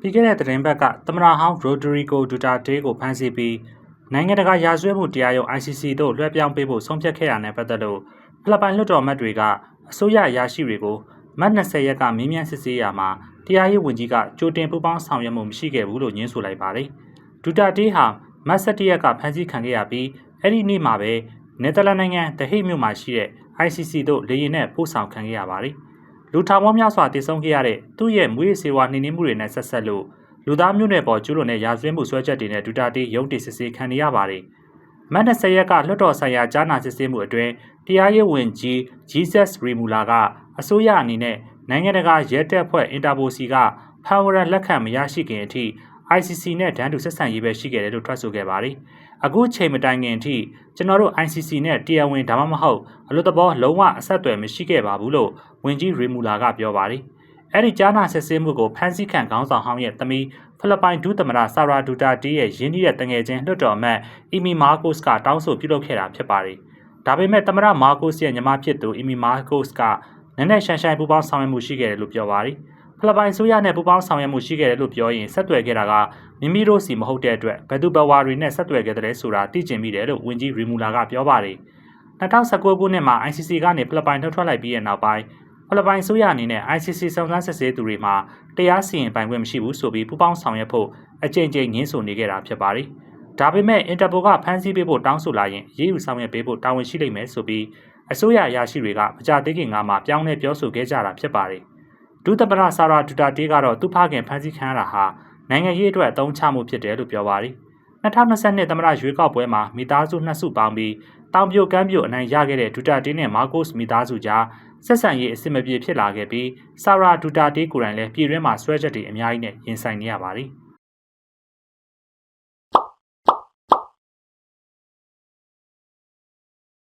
ပြီးခဲ့တဲ့သတင်းပတ်ကသမ္မတဟောင်းရိုဒရီကိုဒူတာတေးကိုဖမ်းဆီးပြီးနိုင်ငံတကာရာဇဝတ်မှုတရားရုံး ICC တို့လွှဲပြောင်းပေးဖို့ဆုံးဖြတ်ခဲ့ရတဲ့ပတ်သက်လို့ဖိလစ်ပိုင်လွှတ်တော်အမတ်တွေကအစိုးရအရာရှိတွေကိုမတ်20ရက်ကမင်းမြန်စစ်ဆေးရမှာတရားရေးဝန်ကြီးကကြိုတင်ပူးပေါင်းဆောင်ရွက်မှုမရှိခဲ့ဘူးလို့ညင်းဆိုလိုက်ပါတယ်။ဒူတာတေးဟာမတ်17ရက်ကဖမ်းဆီးခံခဲ့ရပြီးအဲ့ဒီနေ့မှာပဲနယ်သာလန်နိုင်ငံတဟိတ်မြို့မှာရှိတဲ့ ICC တို့လေယာဉ်နဲ့ပို့ဆောင်ခံခဲ့ရပါတယ်။ လူထောင်ပေါင်းများစွာတည်ဆုံခဲ့ရတဲ့သူ့ရဲ့မွေးစေဝါနှိမ့်နှင်းမှုတွေနဲ့ဆက်ဆက်လို့လူသားမျိုးနွယ်ပေါ်ကျူးလွန်တဲ့ရာဇဝတ်မှုဆွဲချက်တွေနဲ့ဒူတာတေးရုံးတင်စစ်ဆေးခံနေရပါတယ်။မတ်20ရက်ကလွှတ်တော်ဆိုင်ရာကြားနာစစ်ဆေးမှုအတွင်းတရားရေးဝန်ကြီး Jesus Remula ကအစိုးရအနေနဲ့နိုင်ငံတကာရဲတပ်ဖွဲ့အင်တာပိုစီကဖန်ဝရန်လက်ခံမရရှိခင်အထိ ICC နဲ့ဒန်းတူဆက်ဆံရေးပဲရှိခဲ့တယ်လို့ထွက်ဆိုခဲ့ပါတယ်။အခုချိန်မတိုင်ခင်အထိကျွန်တော်တို့ ICC နဲ့တရားဝင်ဒါမှမဟုတ်အလို့တဘောလုံးဝအဆက်အသွယ်မရှိခဲ့ပါဘူးလို့ဝန်ကြီးရီမူလာကပြောပါတယ်။အဲ့ဒီကြားနာဆက်ဆင်းမှုကိုဖန်ဆီးခံခေါင်းဆောင်ဟောင်းရဲ့သမီးဖိလစ်ပိုင်ဒုသမ္မတဆာရာဒူတာတီရဲ့ရင်းနှီးတဲ့တငယ်ချင်းလွှတ်တော်အမတ်အီမီမာကိုစ်ကတောင်းဆိုပြုလုပ်ခဲ့တာဖြစ်ပါတယ်။ဒါပေမဲ့သမ္မတမာကိုစ်ရဲ့ညီမဖြစ်သူအီမီမာကိုစ်ကနည်းနည်းရှန်ရှန်ပူပေါင်းဆောင်ရွက်မှုရှိခဲ့တယ်လို့ပြောပါတယ်။ ဖိလစ်ပိုင်ဆိုရနဲ့ပူပေါင်းဆောင်ရွက်မှုရှိခဲ့တယ်လို့ပြောရင်ဆက်သွယ်ခဲ့တာကမိမိတို့စီမဟုတ်တဲ့အတွက်ဘယ်သူဘဝတွေနဲ့ဆက်သွယ်ခဲ့တဲ့ဆိုတာသိကျင်မိတယ်လို့ဝန်ကြီးရီမူလာကပြောပါတယ်။2019ခုနှစ်မှာ ICC ကနေဖိလစ်ပိုင်ထုတ်ထွက်လိုက်ပြီးတဲ့နောက်ပိုင်းဖိလစ်ပိုင်ဆိုရအနေနဲ့ ICC စုံစမ်းစစ်ဆေးသူတွေမှာတရားစီရင်ပိုင်ခွင့်မရှိဘူးဆိုပြီးပူပေါင်းဆောင်ရွက်ဖို့အကြိမ်ကြိမ်ငင်းဆိုနေခဲ့တာဖြစ်ပါတယ်။ဒါပေမဲ့အင်တာပိုကဖမ်းဆီးပေးဖို့တောင်းဆိုလာရင်ရေးယူဆောင်ရွက်ပေးဖို့တာဝန်ရှိလိမ့်မယ်ဆိုပြီးအစိုးရအရာရှိတွေကမကြသေးခင်ကမှပြောင်းလဲပြောဆိုခဲ့ကြတာဖြစ်ပါတယ်။ ဒုသမ္မတဆာရာဒူတာတေးကတော့သူ့ဖခင်ဖမ်းဆီးခံရတာဟာနိုင်ငံရေးအတွက်အသုံးချမှုဖြစ်တယ်လို့ပြောပါတယ်။2022သမ္မတရွေးကောက်ပွဲမှာမိသားစုနှစ်စုပေါင်းပြီးတောင်ပြိုကမ်းပြိုအနိုင်ရခဲ့တဲ့ဒူတာတေးနဲ့မာကိုစ်မိသားစုကြားဆက်ဆံရေးအဆင်မပြေဖြစ်လာခဲ့ပြီးဆာရာဒူတာတေးကိုယ်တိုင်လည်းပြည်တွင်းမှာဆွဲချက်တွေအများကြီးနဲ့ရင်ဆိုင်နေရပါတယ်။